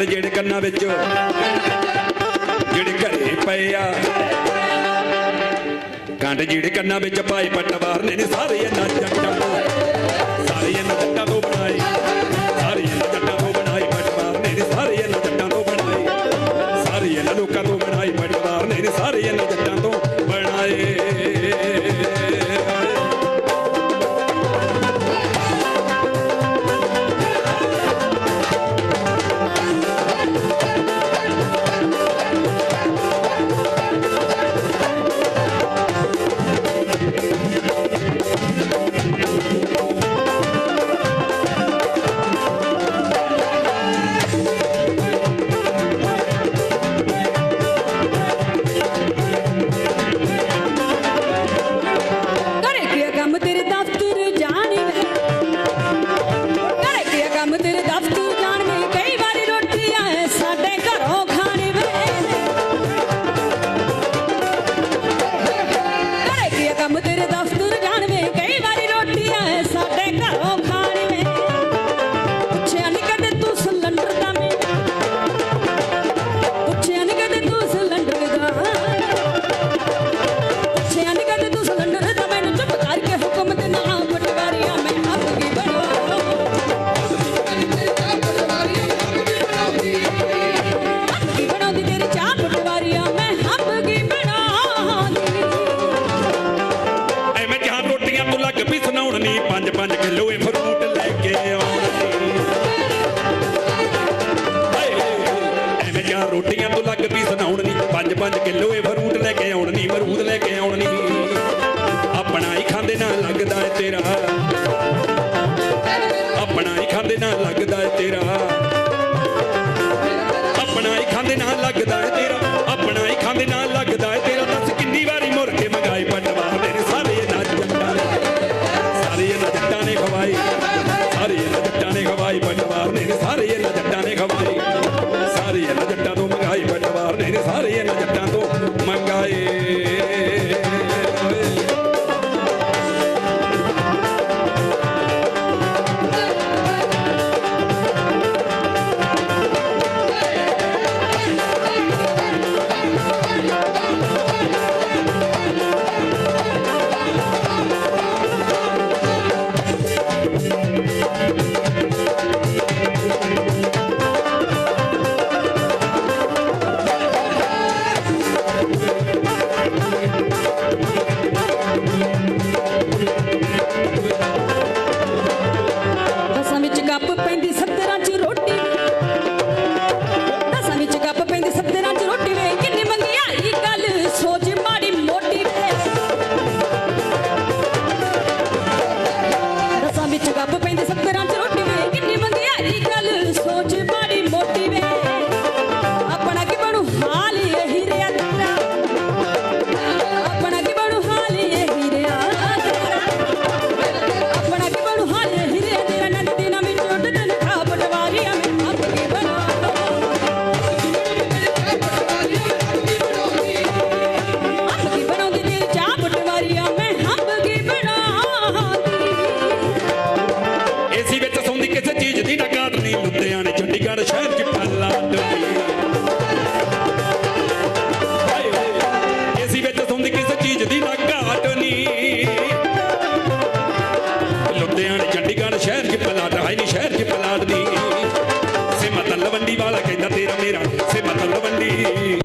ਛੱਡ ਜਿਹੜੇ ਕੰਨਾਂ ਵਿੱਚ ਜਿਹੜੇ ਘਰੇ ਪਏ ਆ ਕੰਡ ਜਿਹੜੇ ਕੰਨਾਂ ਵਿੱਚ ਪਾਈ ਪਟਵਾਰ ਨੇ ਸਾਰੇ ਇਹਨਾਂ ਜੱਟਾਂ ਪੰਜ ਕਿਲੋ ਫਰੂਟ ਲੈ ਕੇ ਆਉਣ ਐਵੇਂ ਜਾਂ ਰੋਟੀਆਂ ਤੋਂ ਲੱਗ ਪੀ ਸੁਣਾਉਣ ਨਹੀਂ ਪੰਜ ਪੰਜ ਕਿਲੋ ਫਰੂਟ ਲੈ ਕੇ ਆਉਣ ਨਹੀਂ ਮਰੂਦ ਲੈ ਕੇ ਆਉਣ ਨਹੀਂ ਆਪਣਾ ਹੀ ਖਾਂਦੇ ਨਾ ਲੱਗਦਾ ਏ ਤੇਰਾ। ਆਪਣਾ ਹੀ ਖਾਂਦੇ ਨਾ ਲੱਗਦਾ ਏ ਤੇਰਾ। ਆਪਣਾ ਹੀ ਖਾਂਦੇ ਨਾ ਲੱਗਦਾ ਏ ਤੇਰਾ। ਆਪਣਾ ਹੀ ਖਾਂਦੇ ਨਾ ਲੱਗਦਾ ਏ ਤੇਰਾ। ਦੱਸ ਕਿੰਨੀ ਵਾਰੀ ਮੁਰ ਕੇ ਮੰਗਾਏ ਪੰਡਵਾ ਮੇਰੇ Gayri sarı Juga வண்டி